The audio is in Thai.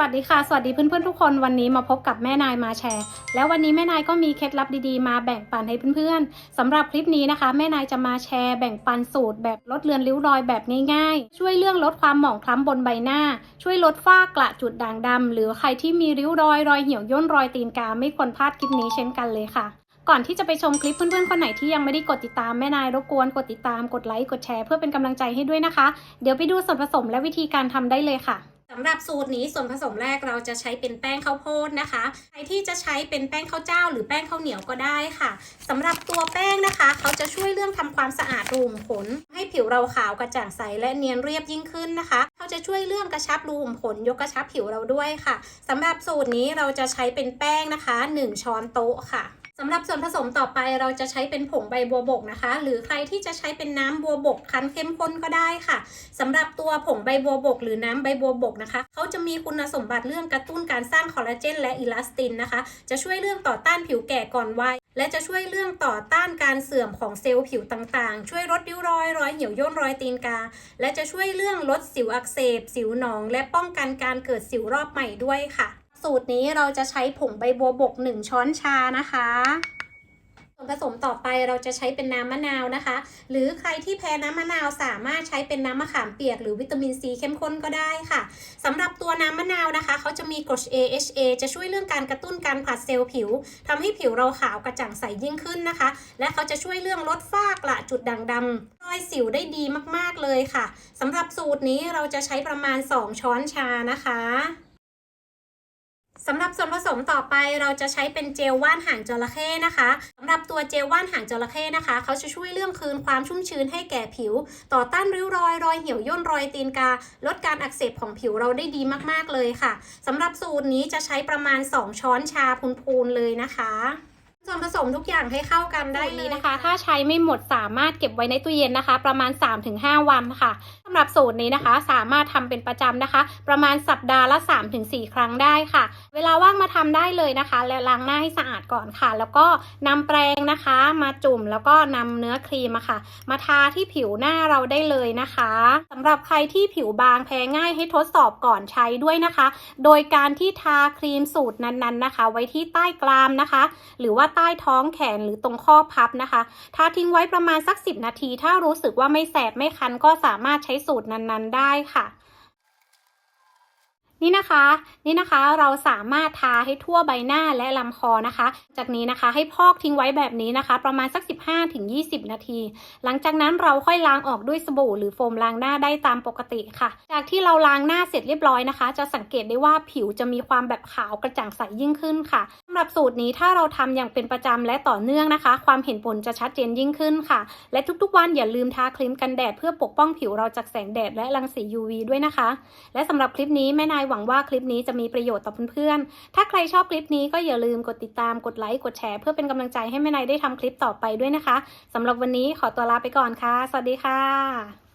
วัสดีค่ะ สวัสดีเพื่อนๆทุกคนวันนี้มาพบกับแม่นายมาแชร์ แล้ววันนี้แม่นายก็มีเคล็ดลับดีๆ มาแบ่งปันให้เพื่อนๆสำหรับคลิปนี้นะคะ แม่นายจะมาแชร์แบ่งปันสูตรแบบลดเลือนริ้วรอยแบบง่ายๆ ช่วยเรื่องลดความหมองคล้ำบนใบหน้า ช่วยลดฝ้ากระจุดด่างดำหรือใครที่มีริ้วรอยรอยเหี่ยวย่นรอยตีนกาไม่ควรพลาดคลิปนี้เช่นกันเลยค่ะก่อนที่จะไปชมคลิปเพื่อนๆ คนไหนที่ยังไม่ได้กดติดตามแม่นายรบกวนกดติดตามกดไลค์กดแชร์เพื่อเป็นกำลังใจให้ด้วยนะคะ เดี๋ยวไปดูส่วนผสมและวิธีการทำได้เลยค่ะำหรับสูตรนี้ส่วนผสมแรกเราจะใช้เป็นแป้งข้าวโพดนะคะ ใครที่จะใช้เป็นแป้งข้าวเจ้า หรือแป้งข้าวเหนียวก็ได้ค่ะสำหรับตัวแป้งนะคะ เขาจะช่วยเรื่องทำความสะอาดรูขุมขน ให้ผิวเราขาวกระจ่างใสและเนียนเรียบยิ่งขึ้นนะคะ เขาจะช่วยเรื่องกระชับรูขุมขนยกกระชับผิวเราด้วยค่ะสำหรับสูตรนี้เราจะใช้เป็นแป้งนะคะ 1 ช้อนโต๊ะค่ะ สำหรับส่วนผสมต่อไปเราจะใช้เป็นผงใบบัวบกนะคะ หรือใครที่จะใช้เป็นน้ำบัวบกคั้นเข้มข้นก็ได้ค่ะสำหรับตัวผงใบบัวบก หรือน้ำใบบัวบกนะคะเขาจะมีคุณสมบัติเรื่องกระตุ้นการสร้างคอลลาเจนและอิลาสตินนะคะ จะช่วยเรื่องต่อต้านผิวแก่ก่อนวัยและจะช่วยเรื่องต่อต้านการเสื่อมของเซลล์ผิวต่างๆ ช่วยลดริ้วรอยรอยเหี่ยวย่นรอยตีนกา และจะช่วยเรื่องลดสิวอักเสบ สิวหนอง และป้องกันการเกิดสิวรอบใหม่ด้วยค่ะ สูตรนี้เราจะใช้ผงใบบัวบก 1 ช้อนชานะคะส่วนผสมต่อไปเราจะใช้เป็นน้ำมะนาวนะคะ หรือใครที่แพ้น้ำมะนาวสามารถใช้เป็นน้ำมะขามเปียกหรือวิตามินซีเข้มข้นก็ได้ค่ะสำหรับตัวน้ำมะนาวนะคะเขาจะมีกรด AHA จะช่วยเรื่องการกระตุ้นการผลัดเซลล์ผิวทำให้ผิวเราขาวกระจ่างใสยิ่งขึ้นนะคะ และเขาจะช่วยเรื่องลดฝ้ากระจุดด่างดำรอยสิวได้ดีมากๆเลยค่ะสำหรับสูตรนี้เราจะใช้ประมาณ 2 ช้อนชานะคะ สำหรับส่วนผสมต่อไปเราจะใช้เป็นเจลว่านหางจระเข้นะคะสำหรับตัวเจลว่านหางจระเข้นะคะ เขาจะช่วยเรื่องคืนความชุ่มชื้นให้แก่ผิว ต่อต้านริ้วรอยรอยเหี่ยวย่นรอยตีนกา ลดการอักเสบของผิวเราได้ดีมากๆเลยค่ะสำหรับสูตรนี้จะใช้ประมาณ 2 ช้อนชาพูนๆเลยนะคะ ส่วนผสมทุกอย่างให้เข้ากันได้เลยนะคะ ถ้าใช้ไม่หมดสามารถเก็บไว้ในตู้เย็นนะคะ ประมาณ 3-5 วันค่ะสำหรับสูตรนี้นะคะ สามารถทำเป็นประจำนะคะ ประมาณสัปดาห์ละ 3-4 ครั้งได้ค่ะ เวลาว่างมาทำได้เลยนะคะ แล้วล้างหน้าให้สะอาดก่อนค่ะ แล้วก็นำแปรงนะคะ มาจุ่มแล้วก็นำเนื้อครีมะค่ะ มาทาที่ผิวหน้าเราได้เลยนะคะสำหรับใครที่ผิวบางแพ้ง่ายให้ทดสอบก่อนใช้ด้วยนะคะ โดยการที่ทาครีมสูตรนั้นๆนะคะ ไว้ที่ใต้กรามนะคะ หรือว่าใต้ท้องแขนหรือตรงข้อพับนะคะทาทิ้งไว้ประมาณสัก 10 นาที ถ้ารู้สึกว่าไม่แสบไม่คันก็สามารถใช้สูตรนั้นๆ ได้ค่ะ นี่นะคะ นี่นะคะเราสามารถทาให้ทั่วใบหน้าและลำคอนะคะ จากนี้นะคะให้พอกทิ้งไว้แบบนี้นะคะ ประมาณสัก 15-20 นาที หลังจากนั้นเราค่อยล้างออกด้วยสบู่หรือโฟมล้างหน้าได้ตามปกติค่ะ จากที่เราล้างหน้าเสร็จเรียบร้อยนะคะ จะสังเกตได้ว่าผิวจะมีความแบบขาวกระจ่างใสยิ่งขึ้นค่ะสำหรับสูตรนี้ถ้าเราทำอย่างเป็นประจำและต่อเนื่องนะคะ ความเห็นผลจะชัดเจนยิ่งขึ้นค่ะ และทุกๆ วันอย่าลืมทาครีมกันแดดเพื่อปกป้องผิวเราจากแสงแดดและรังสี UV ด้วยนะคะ และสำหรับคลิปนี้แม่นายหวังว่าคลิปนี้จะมีประโยชน์ต่อเพื่อนๆ ถ้าใครชอบคลิปนี้ก็อย่าลืมกดติดตาม กดไลค์ กดแชร์ เพื่อเป็นกำลังใจให้แม่นายได้ทำคลิปต่อไปด้วยนะคะสำหรับวันนี้ขอตัวลาไปก่อนค่ะ สวัสดีค่ะ